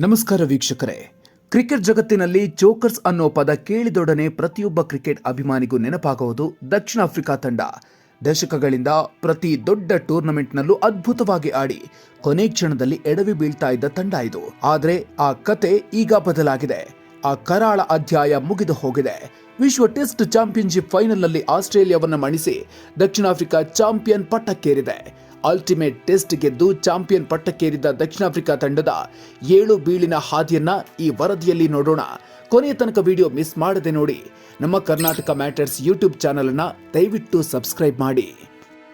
ನಮಸ್ಕಾರ ವೀಕ್ಷಕರೇ. ಕ್ರಿಕೆಟ್ ಜಗತ್ತಿನಲ್ಲಿ ಚೋಕರ್ಸ್ ಅನ್ನೋ ಪದ ಕೇಳಿದೊಡನೆ ಪ್ರತಿಯೊಬ್ಬ ಕ್ರಿಕೆಟ್ ಅಭಿಮಾನಿಗೂ ನೆನಪಾಗುವುದು ದಕ್ಷಿಣ ಆಫ್ರಿಕಾ ತಂಡ. ದಶಕಗಳಿಂದ ಪ್ರತಿ ದೊಡ್ಡ ಟೂರ್ನಮೆಂಟ್ನಲ್ಲೂ ಅದ್ಭುತವಾಗಿ ಆಡಿ, ಕೊನೆ ಕ್ಷಣದಲ್ಲಿ ಎಡವಿ ಬೀಳ್ತಾ ಇದ್ದ ತಂಡ ಇದು. ಆದರೆ ಆ ಕತೆ ಈಗ ಬದಲಾಗಿದೆ. ಆ ಕರಾಳ ಅಧ್ಯಾಯ ಮುಗಿದು ಹೋಗಿದೆ. ವಿಶ್ವ ಟೆಸ್ಟ್ ಚಾಂಪಿಯನ್ಶಿಪ್ ಫೈನಲ್ನಲ್ಲಿ ಆಸ್ಟ್ರೇಲಿಯಾವನ್ನು ಮಣಿಸಿ ದಕ್ಷಿಣ ಆಫ್ರಿಕಾ ಚಾಂಪಿಯನ್ ಪಟ್ಟಕ್ಕೇರಿದೆ. ಅಲ್ಟಿಮೇಟ್ ಟೆಸ್ಟ್ ಗೆದ್ದು ಚಾಂಪಿಯನ್ ಪಟ್ಟಕ್ಕೇರಿದ ದಕ್ಷಿಣ ಆಫ್ರಿಕಾ ತಂಡದ ಏಳು ಬೀಳಿನ ಹಾದಿಯನ್ನ ಈ ವರದಿಯಲ್ಲಿ ನೋಡೋಣ. ಕೊನೆಯ ತನಕ ವಿಡಿಯೋ ಮಿಸ್ ಮಾಡದೆ ನೋಡಿ. ನಮ್ಮ ಕರ್ನಾಟಕ ಮ್ಯಾಟರ್ಸ್ ಯೂಟ್ಯೂಬ್ ಚಾನಲ್ ಅನ್ನ ದಯವಿಟ್ಟು ಸಬ್ಸ್ಕ್ರೈಬ್ ಮಾಡಿ.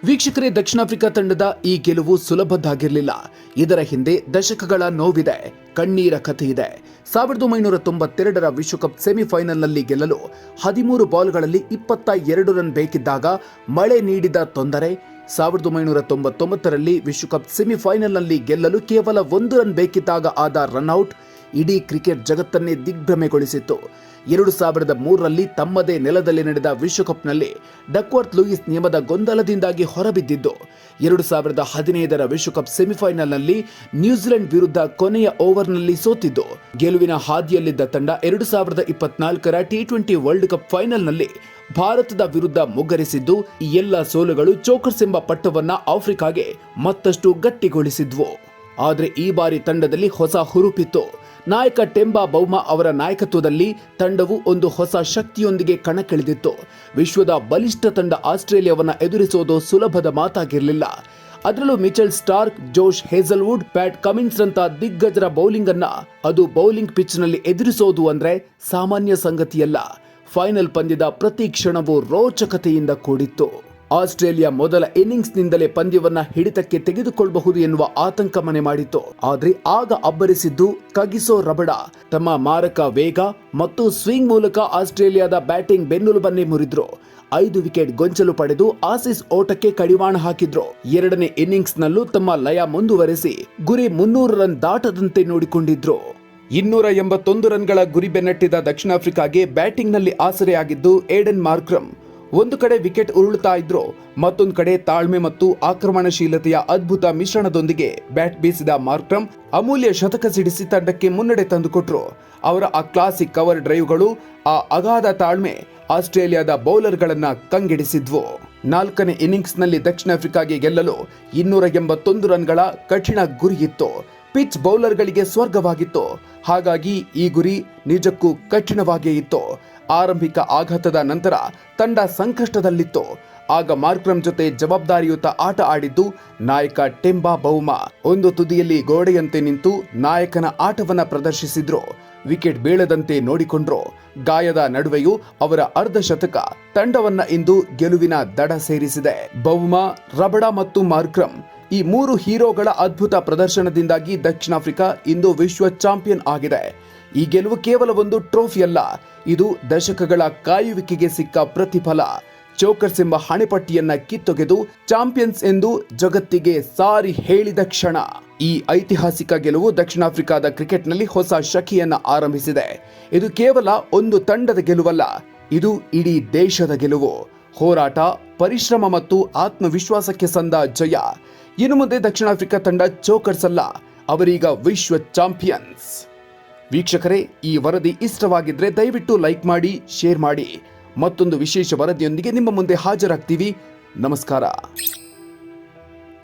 ವೀಕ್ಷಕರೇ, ದಕ್ಷಿಣ ಆಫ್ರಿಕಾ ತಂಡದ ಈ ಗೆಲುವು ಸುಲಭದ್ದಾಗಿರಲಿಲ್ಲ. ಇದರ ಹಿಂದೆ ದಶಕಗಳ ನೋವಿದೆ, ಕಣ್ಣೀರ ಕಥೆ ಇದೆ ಸಾವಿರದ ಒಂಬೈನೂರ ತೊಂಬತ್ತೆರಡರ ವಿಶ್ವಕಪ್ ಸೆಮಿಫೈನಲ್ನಲ್ಲಿ ಗೆಲ್ಲಲು ಹದಿಮೂರು ಬಾಲ್ಗಳಲ್ಲಿ ಇಪ್ಪತ್ತ ಎರಡು ರನ್ ಬೇಕಿದ್ದಾಗ ಮಳೆ ನೀಡಿದ ತೊಂದರೆ ಸಾವಿರದ ಒಂಬೈನೂರ ತೊಂಬತ್ತೊಂಬತ್ತರಲ್ಲಿ ವಿಶ್ವಕಪ್ ಸೆಮಿಫೈನಲ್ನಲ್ಲಿ ಗೆಲ್ಲಲು ಕೇವಲ ಒಂದು ರನ್ ಬೇಕಿದ್ದಾಗ ಆದ ರನ್ಔಟ್ ಇಡೀ ಕ್ರಿಕೆಟ್ ಜಗತ್ತನ್ನೇ ದಿಗ್ಭ್ರಮೆಗೊಳಿಸಿತ್ತು. ಎರಡು ಸಾವಿರದ ಮೂರರಲ್ಲಿ ತಮ್ಮದೇ ನೆಲದಲ್ಲಿ ನಡೆದ ವಿಶ್ವಕಪ್ನಲ್ಲಿ ಡಕ್ವರ್ತ್ ಲೂಯಿಸ್ ನಿಯಮದ ಗೊಂದಲದಿಂದಾಗಿ ಹೊರಬಿದ್ದಿದ್ದು. ಎರಡು ಸಾವಿರದ ಹದಿನೈದರ ವಿಶ್ವಕಪ್ ಸೆಮಿಫೈನಲ್ನಲ್ಲಿ ನ್ಯೂಜಿಲೆಂಡ್ ವಿರುದ್ಧ ಕೊನೆಯ ಓವರ್ನಲ್ಲಿ ಸೋತಿದ್ದು. ಗೆಲುವಿನ ಹಾದಿಯಲ್ಲಿದ್ದ ತಂಡ ಎರಡು ಸಾವಿರದ ಇಪ್ಪತ್ನಾಲ್ಕರ ಟಿ ಟ್ವೆಂಟಿ ವರ್ಲ್ಡ್ ಕಪ್ ಫೈನಲ್ನಲ್ಲಿ ಭಾರತದ ವಿರುದ್ಧ ಮುಗ್ಗರಿಸಿದ್ದು, ಈ ಎಲ್ಲ ಸೋಲುಗಳು ಚೋಕರ್ಸ್ ಎಂಬ ಪಟ್ಟವನ್ನ ಆಫ್ರಿಕಾಗೆ ಮತ್ತಷ್ಟು ಗಟ್ಟಿಗೊಳಿಸಿದ್ವು. ಆದರೆ ಈ ಬಾರಿ ತಂಡದಲ್ಲಿ ಹೊಸ ಹುರುಪಿತ್ತು. ನಾಯಕ ಟೆಂಬಾ ಬೌಮಾ ಅವರ ನಾಯಕತ್ವದಲ್ಲಿ ತಂಡವು ಒಂದು ಹೊಸ ಶಕ್ತಿಯೊಂದಿಗೆ ಕಣಕ್ಕಿಳಿದಿತ್ತು. ವಿಶ್ವದ ಬಲಿಷ್ಠ ತಂಡ ಆಸ್ಟ್ರೇಲಿಯಾವನ್ನು ಎದುರಿಸೋದು ಸುಲಭದ ಮಾತಾಗಿರಲಿಲ್ಲ. ಅದರಲ್ಲೂ Mitchell Starc, Josh Hazlewood, Pat Cummins ರಂತ ದಿಗ್ಗಜರ ಬೌಲಿಂಗ್ ಅನ್ನ ಅದು ಬೌಲಿಂಗ್ ಪಿಚ್ನಲ್ಲಿ ಎದುರಿಸೋದು ಅಂದ್ರೆ ಸಾಮಾನ್ಯ ಸಂಗತಿಯಲ್ಲ. ಫೈನಲ್ ಪಂದ್ಯದ ಪ್ರತಿ ಕ್ಷಣವೂ ರೋಚಕತೆಯಿಂದ ಕೂಡಿತ್ತು. ಆಸ್ಟ್ರೇಲಿಯಾ ಮೊದಲ ಇನ್ನಿಂಗ್ಸ್ನಿಂದಲೇ ಪಂದ್ಯವನ್ನ ಹಿಡಿತಕ್ಕೆ ತೆಗೆದುಕೊಳ್ಳಬಹುದು ಎನ್ನುವ ಆತಂಕ ಮನೆ ಮಾಡಿತ್ತು. ಆದ್ರೆ ಆಗ ಅಬ್ಬರಿಸಿದ್ದು ಕಗಿಸೋ ರಬಡ. ತಮ್ಮ ಮಾರಕ ವೇಗ ಮತ್ತು ಸ್ವಿಂಗ್ ಮೂಲಕ ಆಸ್ಟ್ರೇಲಿಯಾದ ಬ್ಯಾಟಿಂಗ್ ಬೆನ್ನೆಲುಬನ್ನೇ ಮುರಿದ್ರು. ಐದು ವಿಕೆಟ್ ಗೊಂಚಲು ಪಡೆದು ಆಸೀಸ್ ಓಟಕ್ಕೆ ಕಡಿವಾಣ ಹಾಕಿದ್ರು. ಎರಡನೇ ಇನ್ನಿಂಗ್ಸ್ನಲ್ಲೂ ತಮ್ಮ ಲಯ ಮುಂದುವರೆಸಿ ಗುರಿ ಮುನ್ನೂರು ರನ್ ದಾಟದಂತೆ ನೋಡಿಕೊಂಡಿದ್ರು. ಇನ್ನೂರ ಎಂಬತ್ತೊಂದು ರನ್ಗಳ ಗುರಿ ಬೆನ್ನಟ್ಟಿದ ದಕ್ಷಿಣ ಆಫ್ರಿಕಾಗೆ ಬ್ಯಾಟಿಂಗ್ನಲ್ಲಿ ಆಸರೆಯಾಗಿದ್ದು ಏಡನ್ ಮಾರ್ಕ್ರಮ್. ಒಂದು ಕಡೆ ವಿಕೆಟ್ ಉರುಳುತ್ತಾ ಇದ್ರು ಮತ್ತೊಂದು ಕಡೆ ತಾಳ್ಮೆ ಮತ್ತು ಆಕ್ರಮಣಶೀಲತೆಯ ಅದ್ಭುತ ಮಿಶ್ರಣದೊಂದಿಗೆ ಬ್ಯಾಟ್ ಬೀಸಿದ ಮಾರ್ಕ್ರಮ್ ಅಮೂಲ್ಯ ಶತಕ ಸಿಡಿಸಿ ತಂಡಕ್ಕೆ ಮುನ್ನಡೆ ತಂದುಕೊಟ್ರು. ಅವರ ಆ ಕ್ಲಾಸಿಕ್ ಕವರ್ ಡ್ರೈವ್ಗಳು ಆ ಅಗಾಧ ತಾಳ್ಮೆ ಆಸ್ಟ್ರೇಲಿಯಾದ ಬೌಲರ್ಗಳನ್ನು ಕಂಗೆಡಿಸಿದ್ವು. ನಾಲ್ಕನೇ ಇನ್ನಿಂಗ್ಸ್ನಲ್ಲಿ ದಕ್ಷಿಣ ಆಫ್ರಿಕಾಗೆ ಗೆಲ್ಲಲು ಇನ್ನೂರ ಎಂಬತ್ತೊಂದು ರನ್ಗಳ ಕಠಿಣ ಗುರಿಯಿತ್ತು. ಪಿಚ್ ಬೌಲರ್ಗಳಿಗೆ ಸ್ವರ್ಗವಾಗಿತ್ತು. ಹಾಗಾಗಿ ಈ ಗುರಿ ನಿಜಕ್ಕೂ ಕಠಿಣವಾಗಿಯೇ ಇತ್ತು. ಆರಂಭಿಕ ಆಘಾತದ ನಂತರ ತಂಡ ಸಂಕಷ್ಟದಲ್ಲಿತ್ತು. ಆಗ ಮಾರ್ಕ್ರಮ್ ಜೊತೆ ಜವಾಬ್ದಾರಿಯುತ ಆಟ ಆಡಿದ್ದು ನಾಯಕ ಟೆಂಬಾ ಬೌಮಾ. ಒಂದು ತುದಿಯಲ್ಲಿ ಗೋಡೆಯಂತೆ ನಿಂತು ನಾಯಕನ ಆಟವನ್ನ ಪ್ರದರ್ಶಿಸಿದ್ರು. ವಿಕೆಟ್ ಬೀಳದಂತೆ ನೋಡಿಕೊಂಡ್ರು. ಗಾಯದ ನಡುವೆಯೂ ಅವರ ಅರ್ಧ ಶತಕ ತಂಡವನ್ನ ಇಂದು ಗೆಲುವಿನ ದಡ ಸೇರಿಸಿದೆ. ಬೌಮಾ, ರಬಡ ಮತ್ತು ಮಾರ್ಕ್ರಮ್ ಈ ಮೂರು ಹೀರೋಗಳ ಅದ್ಭುತ ಪ್ರದರ್ಶನದಿಂದಾಗಿ ದಕ್ಷಿಣ ಆಫ್ರಿಕಾ ಇಂದು ವಿಶ್ವ ಚಾಂಪಿಯನ್ ಆಗಿದೆ. ಈ ಗೆಲುವು ಕೇವಲ ಒಂದು ಟ್ರೋಫಿ ಅಲ್ಲ, ಇದು ದಶಕಗಳ ಕಾಯುವಿಕೆಗೆ ಸಿಕ್ಕ ಪ್ರತಿಫಲ. ಚೋಕರ್ಸ್ ಎಂಬ ಹಣೆಪಟ್ಟಿಯನ್ನ ಕಿತ್ತೊಗೆದು ಚಾಂಪಿಯನ್ಸ್ ಎಂದು ಜಗತ್ತಿಗೆ ಸಾರಿ ಹೇಳಿದ ಕ್ಷಣ. ಈ ಐತಿಹಾಸಿಕ ಗೆಲುವು ದಕ್ಷಿಣ ಆಫ್ರಿಕಾದ ಕ್ರಿಕೆಟ್ನಲ್ಲಿ ಹೊಸ ಶಕಿಯನ್ನ ಆರಂಭಿಸಿದೆ. ಇದು ಕೇವಲ ಒಂದು ತಂಡದ ಗೆಲುವಲ್ಲ, ಇದು ಇಡೀ ದೇಶದ ಗೆಲುವು. ಹೋರಾಟ, ಪರಿಶ್ರಮ ಮತ್ತು ಆತ್ಮವಿಶ್ವಾಸಕ್ಕೆ ಸಂದ ಜಯ. ಇನ್ನು ಮುಂದೆ ದಕ್ಷಿಣ ಆಫ್ರಿಕಾ ತಂಡ ಚೋಕರ್ಸ್ ಅಲ್ಲ, ಅವರೀಗ ವಿಶ್ವ ಚಾಂಪಿಯನ್ಸ್. ವೀಕ್ಷಕರೇ, ಈ ವರದಿ ಇಷ್ಟವಾಗಿದ್ರೆ ದಯವಿಟ್ಟು ಲೈಕ್ ಮಾಡಿ, ಶೇರ್ ಮಾಡಿ. ಮತ್ತೊಂದು ವಿಶೇಷ ವರದಿಯೊಂದಿಗೆ ನಿಮ್ಮ ಮುಂದೆ ಹಾಜರಾಗ್ತೀವಿ. ನಮಸ್ಕಾರ.